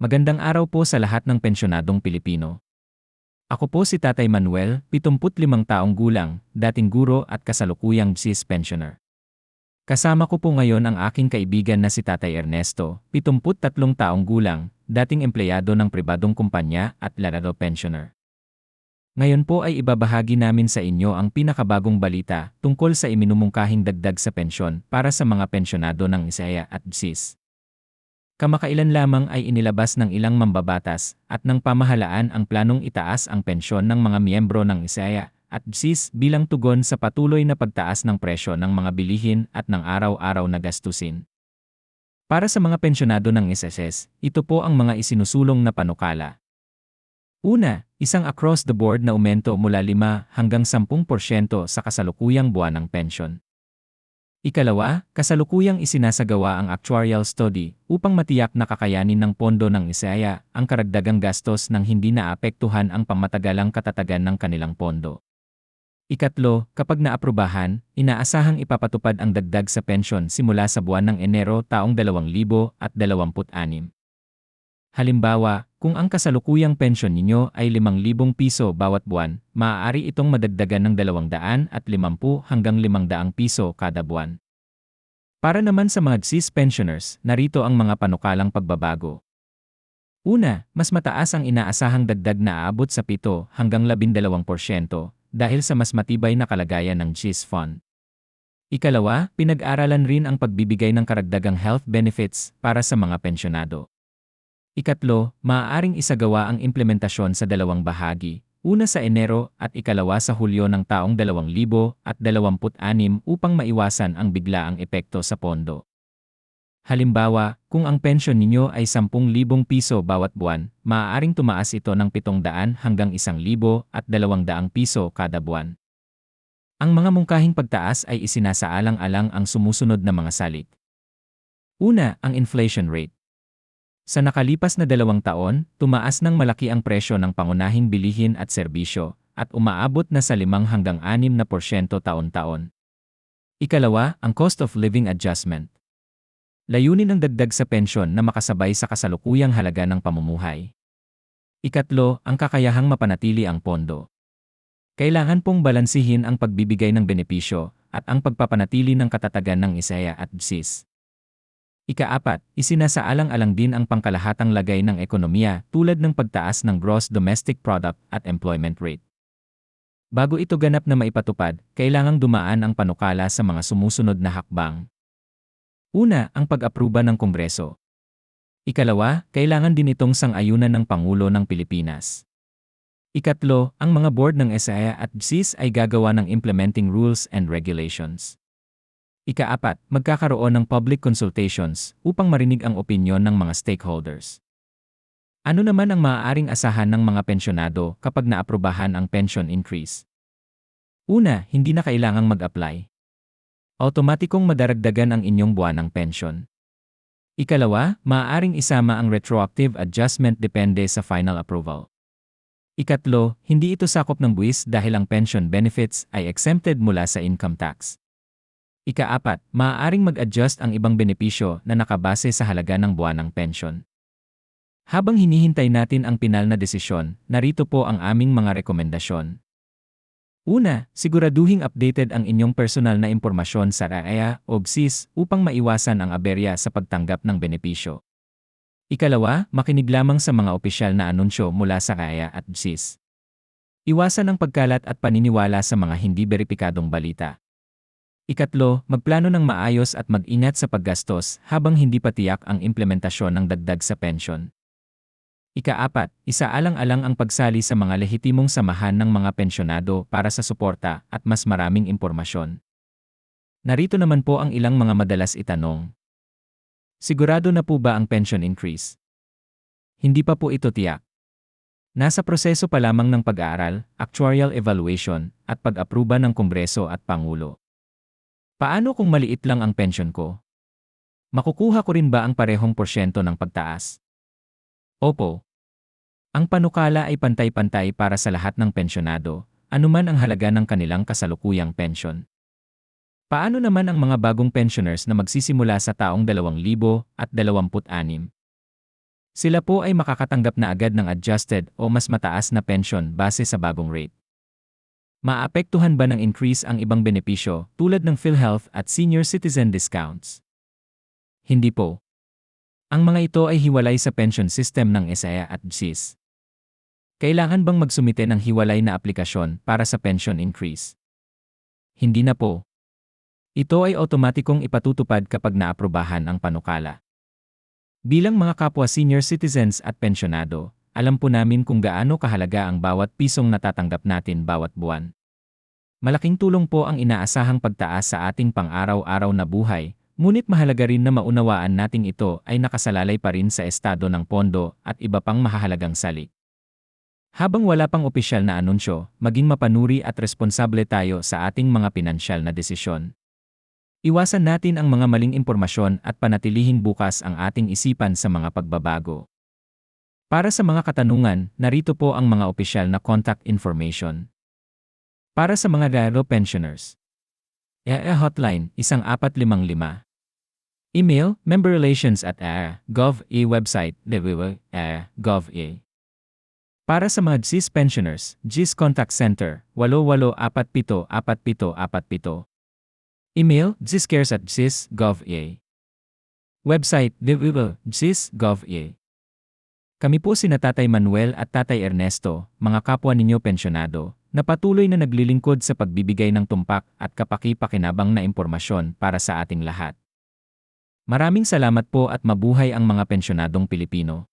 Magandang araw po sa lahat ng pensyonadong Pilipino. Ako po si Tatay Manuel, 75 taong gulang, dating guro at kasalukuyang sis pensioner. Kasama ko po ngayon ang aking kaibigan na si Tatay Ernesto, 73 taong gulang, dating empleyado ng pribadong kumpanya at larado pensioner. Ngayon po ay ibabahagi namin sa inyo ang pinakabagong balita tungkol sa iminumungkahing dagdag sa pensyon para sa mga pensyonado ng Isaya at BSIS. Kamakailan lamang ay inilabas ng ilang mambabatas at ng pamahalaan ang planong itaas ang pensyon ng mga miyembro ng Isaya at BSIS bilang tugon sa patuloy na pagtaas ng presyo ng mga bilihin at ng araw-araw na gastusin. Para sa mga pensyonado ng SSS, ito po ang mga isinusulong na panukala. Una, isang across-the-board na aumento mula 5 hanggang 10% sa kasalukuyang buwan ng pensyon. Ikalawa, kasalukuyang isinasagawa ang actuarial study upang matiyak na kakayanin ng pondo ng Isaya ang karagdagang gastos nang hindi naapektuhan ang pangmatagalang katatagan ng kanilang pondo. Ikatlo, kapag naaprubahan, inaasahang ipapatupad ang dagdag sa pensyon simula sa buwan ng Enero taong 2026. Halimbawa, kung ang kasalukuyang pensyon ninyo ay 5,000 piso bawat buwan, maaari itong madagdagan ng 200 at 50 hanggang 500 piso kada buwan. Para naman sa mga GSIS pensioners, narito ang mga panukalang pagbabago. Una, mas mataas ang inaasahang dagdag na aabot sa 7 hanggang 12% dahil sa mas matibay na kalagayan ng GSIS fund. Ikalawa, pinag-aralan rin ang pagbibigay ng karagdagang health benefits para sa mga pensyonado. Ikatlo, maaaring isagawa ang implementasyon sa dalawang bahagi, una sa Enero at ikalawa sa Hulyo ng taong 2026 upang maiwasan ang biglaang epekto sa pondo. Halimbawa, kung ang pensyon ninyo ay 10,000 piso bawat buwan, maaaring tumaas ito ng 700 hanggang 1,000 at 200 piso kada buwan. Ang mga mungkahing pagtaas ay isinasaalang-alang ang sumusunod na mga salik. Una, ang inflation rate. Sa nakalipas na dalawang taon, tumaas ng malaki ang presyo ng pangunahing bilihin at serbisyo, at umaabot na sa 5 hanggang 6 na porsyento taon-taon. Ikalawa, ang cost of living adjustment. Layunin ng dagdag sa pensyon na makasabay sa kasalukuyang halaga ng pamumuhay. Ikatlo, ang kakayahang mapanatili ang pondo. Kailangan pong balansihin ang pagbibigay ng benepisyo at ang pagpapanatili ng katatagan ng ISEA at BSIS. Ikaapat, isinasaalang-alang din ang pangkalahatang lagay ng ekonomiya tulad ng pagtaas ng gross domestic product at employment rate. Bago ito ganap na maipatupad, kailangang dumaan ang panukala sa mga sumusunod na hakbang. Una, ang pag-apruba ng Kongreso. Ikalawa, kailangan din itong sang-ayunan ng Pangulo ng Pilipinas. Ikatlo, ang mga board ng SIA at BSIS ay gagawa ng implementing rules and regulations. Ikaapat, magkakaroon ng public consultations upang marinig ang opinyon ng mga stakeholders. Ano naman ang maaaring asahan ng mga pensyonado kapag naaprubahan ang pension increase? Una, hindi na kailangang mag-apply. Automatikong madaragdagan ang inyong buwan ng pension. Ikalawa, maaaring isama ang retroactive adjustment depende sa final approval. Ikatlo, hindi ito sakop ng buwis dahil ang pension benefits ay exempted mula sa income tax. Ikaapat, maaaring mag-adjust ang ibang benepisyo na nakabase sa halaga ng buwan ng pensyon. Habang hinihintay natin ang pinal na desisyon, narito po ang aming mga rekomendasyon. Una, siguraduhing updated ang inyong personal na impormasyon sa RAEA o GSIS upang maiwasan ang aberya sa pagtanggap ng benepisyo. Ikalawa, makinig lamang sa mga opisyal na anunsyo mula sa RAEA at GSIS. Iwasan ang pagkalat at paniniwala sa mga hindi beripikadong balita. Ikatlo, magplano ng maayos at mag-ingat sa paggastos habang hindi pa tiyak ang implementasyon ng dagdag sa pensyon. Ikaapat, isaalang-alang ang pagsali sa mga lehitimong samahan ng mga pensyonado para sa suporta at mas maraming impormasyon. Narito naman po ang ilang mga madalas itanong. Sigurado na po ba ang pension increase? Hindi pa po ito tiyak. Nasa proseso pa lamang ng pag-aaral, actuarial evaluation, at pag-aproba ng Kongreso at Pangulo. Paano kung maliit lang ang pension ko? Makukuha ko rin ba ang parehong porsyento ng pagtaas? Opo. Ang panukala ay pantay-pantay para sa lahat ng pensyonado, anuman ang halaga ng kanilang kasalukuyang pensyon. Paano naman ang mga bagong pensioners na magsisimula sa taong 2026? Sila po ay makakatanggap na agad ng adjusted o mas mataas na pension base sa bagong rate. Maapektuhan ba ng increase ang ibang benepisyo tulad ng PhilHealth at senior citizen discounts? Hindi po. Ang mga ito ay hiwalay sa pension system ng SAA at GSIS. Kailangan bang magsumite ng hiwalay na aplikasyon para sa pension increase? Hindi na po. Ito ay otomatikong ipatutupad kapag naaprubahan ang panukala. Bilang mga kapwa senior citizens at pensyonado, alam po namin kung gaano kahalaga ang bawat pisong natatanggap natin bawat buwan. Malaking tulong po ang inaasahang pagtaas sa ating pang-araw-araw na buhay, ngunit mahalaga rin na maunawaan nating ito ay nakasalalay pa rin sa estado ng pondo at iba pang mahahalagang salik. Habang wala pang opisyal na anunsyo, maging mapanuri at responsable tayo sa ating mga pinansyal na desisyon. Iwasan natin ang mga maling impormasyon at panatilihin bukas ang ating isipan sa mga pagbabago. Para sa mga katanungan, narito po ang mga opisyal na contact information. Para sa mga Garo pensioners. EA Hotline, 1455. Email, memberrelations at air.gov.a website, www.air.gov.a. Para sa mga GIS pensioners, GIS Contact Center, 88474747. Email, giscares at gis.gov.a. Website, www.gis.gov.a. Kami po si Tatay Manuel at Tatay Ernesto, mga kapwa ninyo pensyonado, na patuloy na naglilingkod sa pagbibigay ng tumpak at kapaki-pakinabang na impormasyon para sa ating lahat. Maraming salamat po at mabuhay ang mga pensyonadong Pilipino.